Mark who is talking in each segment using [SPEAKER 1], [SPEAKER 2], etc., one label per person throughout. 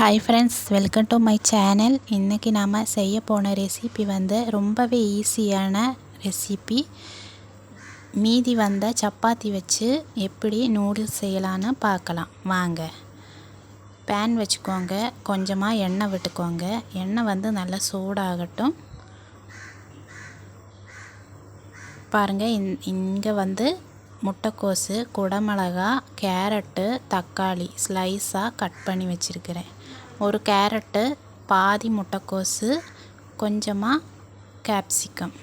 [SPEAKER 1] Hi friends welcome to my channel இன்றைக்கி நாம் செய்ய போன ரெசிபி வந்து ரொம்பவே ஈஸியான ரெசிபி மீதி வந்த சப்பாத்தி வச்சு எப்படி நூடுல்ஸ் செய்யலான்னு பார்க்கலாம். வாங்க. பேன் வச்சுக்கோங்க. கொஞ்சமாக எண்ணெய் விட்டுக்கோங்க. எண்ணெய் வந்து நல்லா சூடாகட்டும். பாருங்கள் இந் இங்கே வந்து முட்டைக்கோஸு குடமிளகா கேரட்டு தக்காளி ஸ்லைஸாக கட் பண்ணி வச்சுருக்கிறேன். ஒரு கேரட்டு பாதி முட்டைக்கோஸு கொஞ்சமாக கேப்சிகம்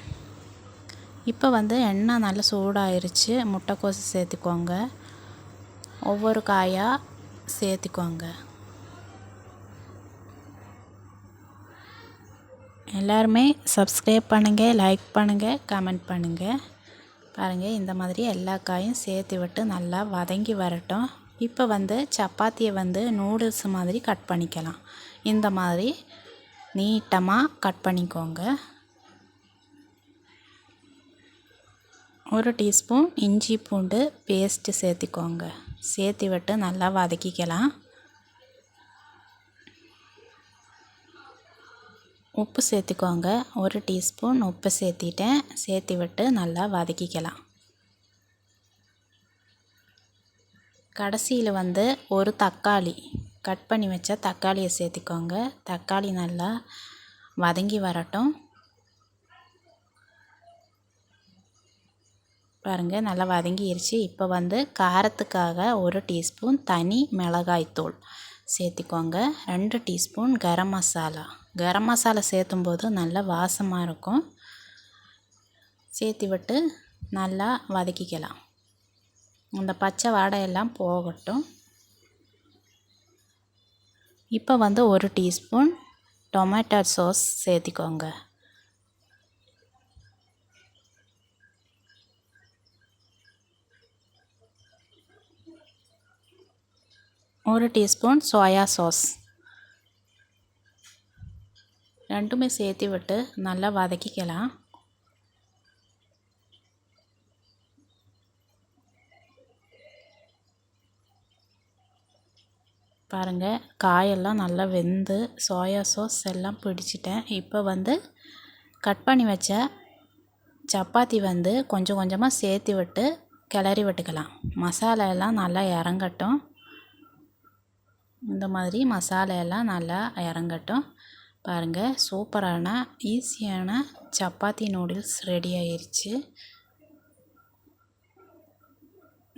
[SPEAKER 1] இப்போ வந்து எண்ணெய் நல்லா சூடாயிருச்சு முட்டைக்கோஸு சேர்த்துக்கோங்க. ஒவ்வொரு காயாக சேர்த்துக்கோங்க. எல்லாருமே சப்ஸ்கிரைப் பண்ணுங்கள் லைக் பண்ணுங்கள் கமெண்ட் பண்ணுங்கள் பாருங்கள் இந்த மாதிரி எல்லா காயும் சேர்த்து விட்டு நல்லா வதங்கி வரட்டும். இப்போ வந்து சப்பாத்தியை வந்து நூடுல்ஸ் மாதிரி கட் பண்ணிக்கலாம். இந்த மாதிரி நீட்டமாக கட் பண்ணிக்கோங்க. ஒரு டீஸ்பூன் இஞ்சி பூண்டு பேஸ்ட்டு சேர்த்திக்கோங்க. சேர்த்து விட்டு நல்லா வதக்கிக்கலாம். உப்பு சேர்த்துக்கோங்க. ஒரு டீஸ்பூன் உப்பு சேர்த்திட்டேன். சேர்த்து விட்டு நல்லா வதக்கிக்கலாம். கடைசியில் வந்து ஒரு தக்காளி கட் பண்ணி வச்ச தக்காளியை சேர்த்துக்கோங்க. தக்காளி நல்லா வதங்கி வரட்டும். பாருங்கள் நல்லா வதங்கிருச்சு. இப்போ வந்து காரத்துக்காக ஒரு டீஸ்பூன் தனி மிளகாய்த்தூள் சேர்த்திக்கோங்க. ரெண்டு டீஸ்பூன் கரம் மசாலா. கரம் மசாலா சேர்த்தும் போது நல்லா வாசமாக இருக்கும். சேர்த்து விட்டு நல்லா வதக்கிக்கலாம். அந்த பச்சை வாடையெல்லாம் போகட்டும். இப்போ வந்து ஒரு டீஸ்பூன் டொமேட்டோ சாஸ் சேர்த்திக்கோங்க. ஒரு டீஸ்பூன் சோயா சாஸ். ரெண்டுமே சேர்த்து விட்டு நல்லா வதக்கிக்கலாம். பாருங்கள் காயெல்லாம் நல்லா வெந்து சோயா சாஸ் எல்லாம் பிடிச்சிட்டேன். இப்போ வந்து கட் பண்ணி வச்ச சப்பாத்தி வந்து கொஞ்சம் கொஞ்சமாக சேர்த்து விட்டு கிளறி விட்டுக்கலாம். மசாலா எல்லாம் நல்லா இறங்கட்டும். இந்த மாதிரி மசாலா எல்லாம் நல்லா இறங்கட்டும். பாருங்கள் சூப்பரான ஈஸியான சப்பாத்தி நூடுல்ஸ் ரெடி ஆயிடுச்சு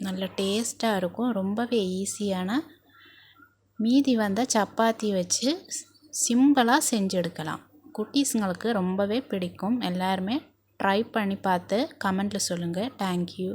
[SPEAKER 1] நல்ல டேஸ்ட்டாக இருக்கும். ரொம்பவே ஈஸியான மீதி வந்த சப்பாத்தி வச்சு சிம்பிளாக செஞ்செடுக்கலாம். குட்டீஸுங்களுக்கு ரொம்பவே பிடிக்கும். எல்லாருமே ட்ரை பண்ணி பார்த்து கமெண்ட்டில் சொல்லுங்கள் தேங்க்யூ